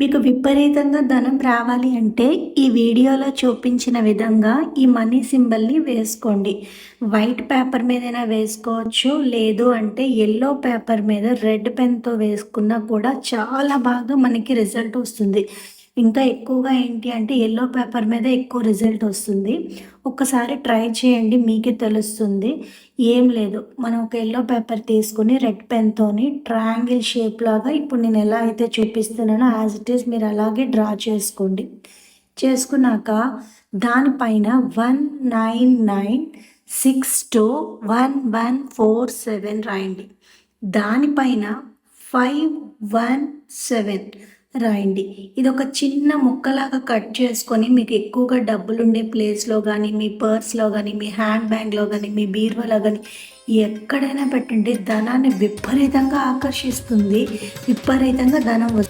మీకు విపరీతంగా ధనం రావాలి అంటే ఈ వీడియోలో చూపించిన విధంగా ఈ మనీ సింబల్ని వేసుకోండి. వైట్ పేపర్ మీదైనా వేసుకోవచ్చు లేదు అంటే ఎల్లో పేపర్ మీద రెడ్ పెన్తో వేసుకున్నా కూడా చాలా బాగా మనకి రిజల్ట్ వస్తుంది. ఇంకా ఎక్కువగా ఏంటి అంటే ఎల్లో పేపర్ మీద ఎక్కువ రిజల్ట్ వస్తుంది. ఒక్కసారి ట్రై చేయండి మీకే తెలుస్తుంది. ఏం లేదు. మనం ఒక ఎల్లో పేపర్ తీసుకుని రెడ్ పెన్తోని ట్రయాంగిల్ షేప్ లాగా ఇప్పుడు నేను ఎలా అయితే చూపిస్తున్నానో యాజ్ ఇట్ ఈస్ మీరు అలాగే డ్రా చేసుకోండి. చేసుకున్నాక దానిపైన one nine nine six two one one four seven రాయండి. దానిపైన ఫైవ్ వన్ సెవెన్ రాయండి. ఇది ఒక చిన్న ముక్కలాగా కట్ చేసుకొని మీకు ఎక్కువగా డబ్బులు ఉండే ప్లేస్లో కానీ మీ పర్స్లో కానీ మీ హ్యాండ్ బ్యాగ్లో కానీ మీ బీరువాలో కానీ ఎక్కడైనా పెట్టండి. ధనాన్ని విపరీతంగా ఆకర్షిస్తుంది. విపరీతంగా ధనం వస్తుంది.